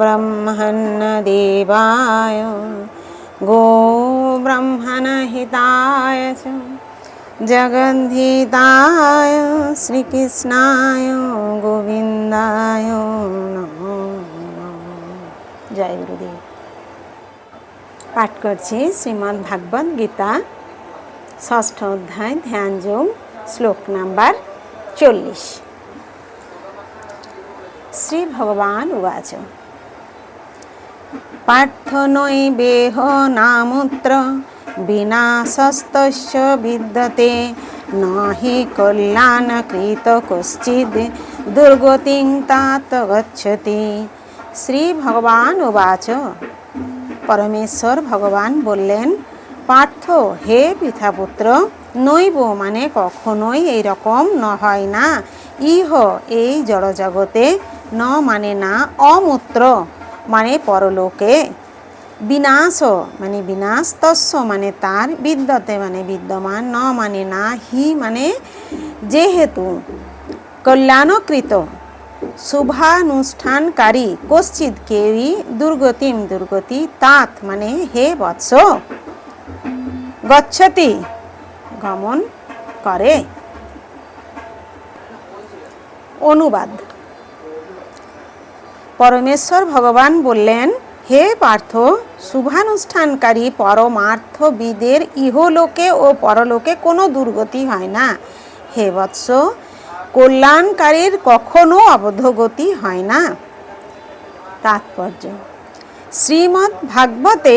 ব্রহ্মণ্যদেবায় গো ব্রহ্মণহিতায় চ জগদ্ধিতায় শ্রীকৃষ্ণায় গোবিন্দায় নমো নমঃ। জয় গুরুদেব পাঠ করছি শ্রীমদ্ ভাগবত গীতা ষষ্ঠ অধ্যায় ধ্যান যোগ শ্লোক নাম্বার চল্লিশ উবাচ পার্থ নৈবেহ নামুত্র বিনাশস্তস্য বিদ্যতে ন হি কল্যাণকৃত কশ্চিদ দুর্গতিং তাত গচ্ছতি শ্রী ভগবান উবাচ পরমেশ্বর ভগবান বললেন পার্থ হে পিতাপুত্র নৈব মানে কখনোই এই রকম ন হয় না। ইহ এই জড়জগতে ন মানে না অমূত্র মানে পরলোকে বিনাশ মানে বিনাশ তস্য মানে তার বিদ্যতে মানে বিদ্যমান ন মানে না হি মানে যেহেতু কল্যাণকৃত শুভানুষ্ঠানকারী কশ্চিৎ কেউই দুর্গতিম দুর্গতি তাত মানে হে বৎস গচ্ছতি গমন করে অনুবাদ পরমেশ্বর ভগবান বললেন, হে পার্থ, শুভানুষ্ঠানকারী পরমার্থবিদের ইহলোকে ও পরলোকে কোনো দুর্গতি হয় না। হে বৎস, কল্যাণকারীর কখনো অবধগতি হয় না। তাৎপর্য। শ্রীমদ্ ভাগবতে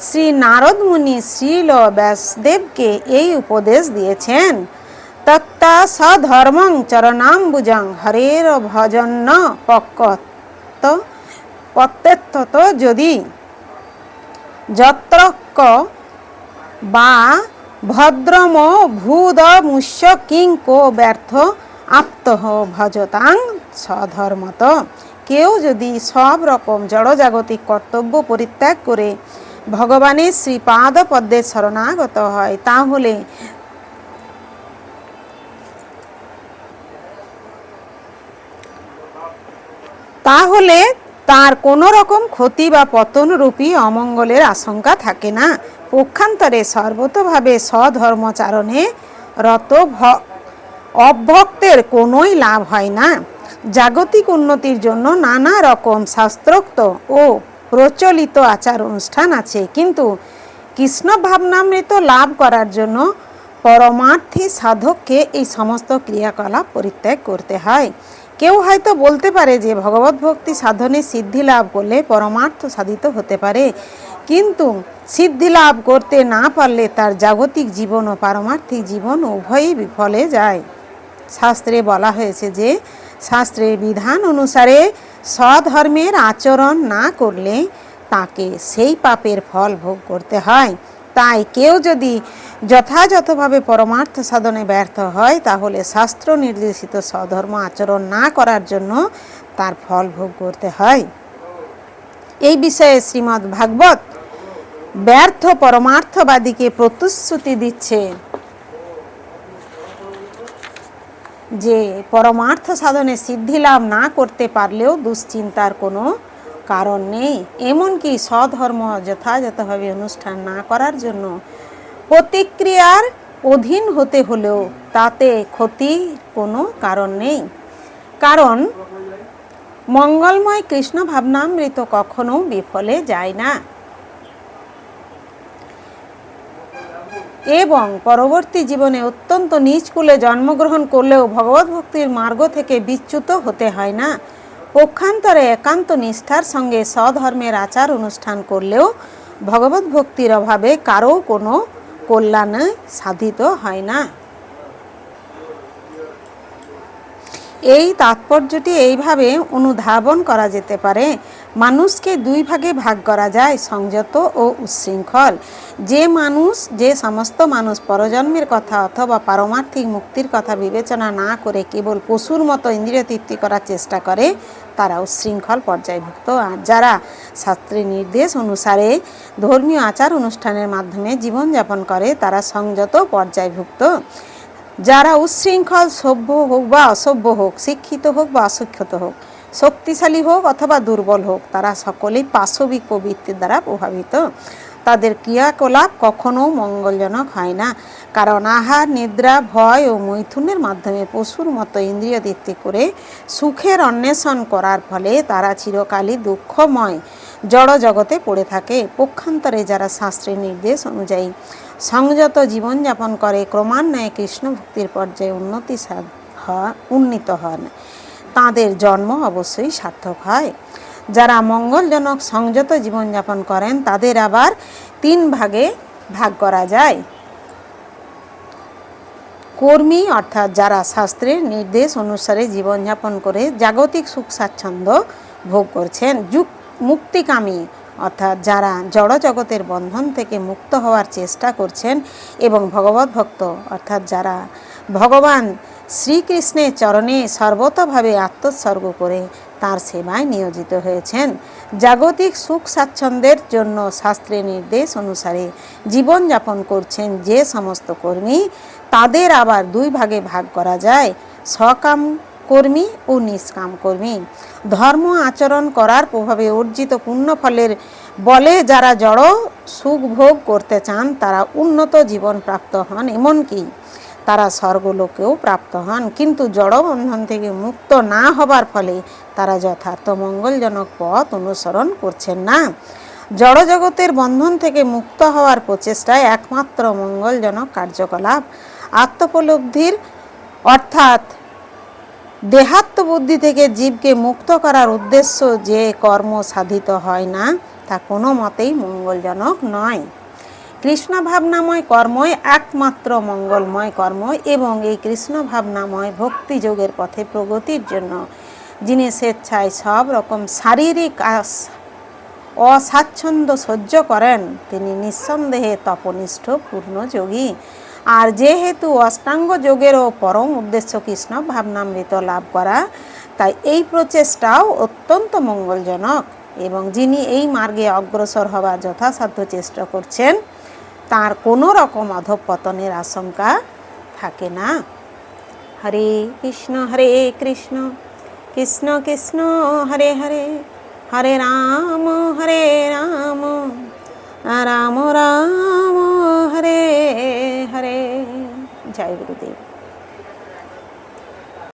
শ্রী নারদ মুনি শ্রীল ব্যাসদেবকে এই উপদেশ দিয়েছেন, তত্তা সধর্মং চরণাম্বুজং হরের ভজন্য পক্কত প্রত্যেত্তত যদি যত্রক বা ভদ্রম ভূদমুষ্য কিং কো ব্যর্থ আপ্তহ ভজতাং সধর্মত কেউ যদি সব রকম জড়জাগতিক কর্তব্য পরিত্যাগ করে ভগবানের শ্রীপাদ পদ্মে শরণাগত হয়, তাহলে তাহলে তার কোনো রকম ক্ষতি বা পতনরূপী অমঙ্গলের আশঙ্কা থাকে না। পক্ষান্তরে সর্বতভাবে স্বধর্মচারণে রত অভক্তের কোনোই লাভ হয় না। জাগতিক উন্নতির জন্য নানা রকম শাস্ত্রোক্ত ও প্রচলিত আচার অনুষ্ঠান আছে। কিন্তু কৃষ্ণ ভাবনামৃত লাভ করার জন্য পরমার্থী সাধককে এই সমস্ত ক্রিয়াকলাপ পরিত্যাগ করতে হয়। কেউ হয়তো বলতে পারে যে ভগবত ভক্তি সাধনে সিদ্ধি লাভ করলে পরমার্থ সাধিত হতে পারে। কিন্তু সিদ্ধি লাভ করতে না পারলে তার জাগতিক জীবন ও পারমার্থিক জীবন উভয়ই বিফলে যায়। শাস্ত্রে বলা হয়েছে যে শাস্ত্রের বিধান অনুসারে স্বধর্মের আচরণ না করলে তাকে সেই পাপের ফল ভোগ করতে হয়। তাই কেউ যদি যথাযথভাবে পরমার্থ সাধনে ব্যর্থ হয়, তাহলে শাস্ত্র নির্দেশিত স্বধর্ম আচরণ না করার জন্য তার ফল ভোগ করতে হয়। এই বিষয়ে শ্রীমদ্ ভাগবত ব্যর্থ পরমার্থবাদীকে প্রতিশ্রুতি দিচ্ছে যে পরমার্থ সাধনে সিদ্ধি লাভ না করতে পারলেও দুশ্চিন্তার কোনো কারণ নেই। এমনকি স্বধর্ম যথাযথভাবে অনুষ্ঠান না করার জন্য প্রতিক্রিয়ার অধীন হতে হলেও তাতে ক্ষতি কোনো কারণ নেই। কারণ, মঙ্গলময় কৃষ্ণ ভাবনামৃত কখনো বিফলে যায় না। এবং পরবর্তী জীবনে অত্যন্ত নিচ কুলে জন্মগ্রহণ করলেও ভগবত ভক্তির মার্গ থেকে বিচ্যুত হতে হয় না। পক্ষান্তরে একান্ত নিষ্ঠার সঙ্গে স্বধর্মের আচার অনুষ্ঠান করলেও ভগবত ভক্তির অভাবে কারও কোনো কল্যাণে সাধিত হয় না। এই তাৎপর্যটি এইভাবে অনুধাবন করা যেতে পারে। মানুষকে দুই ভাগে ভাগ করা যায়, সংযত ও উচ্ছৃঙ্খল। যে মানুষ, যে সমস্ত মানুষ পরজন্মের কথা অথবা পারমার্থিক মুক্তির কথা বিবেচনা না করে কেবল পশুর মতো ইন্দ্রিয় তৃপ্তি করার চেষ্টা করে, তারা উচ্ছৃঙ্খল পর্যায়ভুক্ত। আর যারা শাস্ত্রের নির্দেশ অনুসারে ধর্মীয় আচার অনুষ্ঠানের মাধ্যমে জীবনযাপন করে, তারা সংযত পর্যায়ভুক্ত। যারা উচ্ছৃঙ্খল, সভ্য হোক বা অসভ্য হোক, শিক্ষিত হোক বা অশিক্ষিত হোক শক্তিশালী হোক অথবা দুর্বল হোক, তারা সকলেই পাশবিক প্রবৃত্তির দ্বারা প্রভাবিত। তাদের ক্রিয়াকলাপ কখনো মঙ্গলজনক হয় না, কারণ আহার, নিদ্রা, ভয় ও মৈথুনের মাধ্যমে পশুর মতো ইন্দ্রিয় তৃপ্তি করে সুখের অন্বেষণ করার ফলে তারা চিরকালই দুঃখময়, জড় জগতে পড়ে থাকে। পক্ষান্তরে যারা শাস্ত্রের নির্দেশ অনুযায়ী সংযত জীবনযাপন করে, ক্রমান্বয়ে কৃষ্ণ ভক্তির পর্যায়ে উন্নতি সাধ উন্নীত হন। তাদের জন্ম অবশ্যই সার্থক হয়। যারা মঙ্গলজনক সংযত জীবনযাপন করেন, তাদের আবার তিন ভাগে ভাগ করা যায়। কর্মী, অর্থাৎ যারা শাস্ত্রের নির্দেশ অনুসারে জীবনযাপন করে জাগতিক সুখ স্বাচ্ছন্দ্য ভোগ করছেন, যুগ মুক্তিকামী, অর্থাৎ যারা জড় জগতের বন্ধন থেকে মুক্ত হওয়ার চেষ্টা করছেন এবং ভগবত ভক্ত, অর্থাৎ যারা ভগবান শ্রীকৃষ্ণের চরণে সর্বতভাবে আত্মোৎসর্গ করে তার সেবায় নিয়োজিত হয়েছেন। জাগতিক সুখ স্বাচ্ছন্দ্যের জন্য শাস্ত্রের নির্দেশ অনুসারে জীবনযাপন করছেন যে সমস্ত কর্মী, তাদের আবার দুই ভাগে ভাগ করা যায় সকাম কর্মী ও নিষ্কাম কর্মী। ধর্ম আচরণ করার প্রভাবে অর্জিত পুণ্যফলের বলে যারা জড় সুখ ভোগ করতে চান, তারা উন্নত জীবন প্রাপ্ত হন। এমনকি তারা স্বর্গলোকেও প্রাপ্ত হন। কিন্তু জড়বন্ধন থেকে মুক্ত না হবার ফলে তারা যথার্থ মঙ্গলজনক পথ অনুসরণ করছেন না। জড়জগতের বন্ধন থেকে মুক্ত হওয়ার প্রচেষ্টায় একমাত্র মঙ্গলজনক কার্যকলাপ আত্মোপলব্ধির, অর্থাৎ দেহাত্ম বুদ্ধি থেকে জীবকে মুক্ত করার উদ্দেশ্য যে কর্ম সাধিত হয় না, তা কোনো মতেই মঙ্গলজনক নয়। কৃষ্ণ ভাবনাময় কর্মই একমাত্র মঙ্গলময় কর্ম এবং এই কৃষ্ণ ভাবনাময় ভক্তিযোগের পথে প্রগতির জন্য। যিনি স্বেচ্ছায় সব রকম শারীরিক অস্বাচ্ছন্দ্য সহ্য করেন, তিনি নিঃসন্দেহে তপনিষ্ঠ পূর্ণযোগী আর যেহেতু অষ্টাঙ্গ যোগেরও পরম উদ্দেশ্য কৃষ্ণ ভাবনামৃত লাভ করা, তাই এই প্রচেষ্টাও অত্যন্ত মঙ্গলজনক। এবং যিনি এই মার্গে অগ্রসর হবার যথাসাধ্য চেষ্টা করছেন তার কোনো রকম অধপতনের আশঙ্কা থাকে না। হরে কৃষ্ণ হরে কৃষ্ণ কৃষ্ণ কৃষ্ণ, হরে হরে হরে রাম হরে রাম রাম রাম, হরে হরে। জয় গুরুদেব।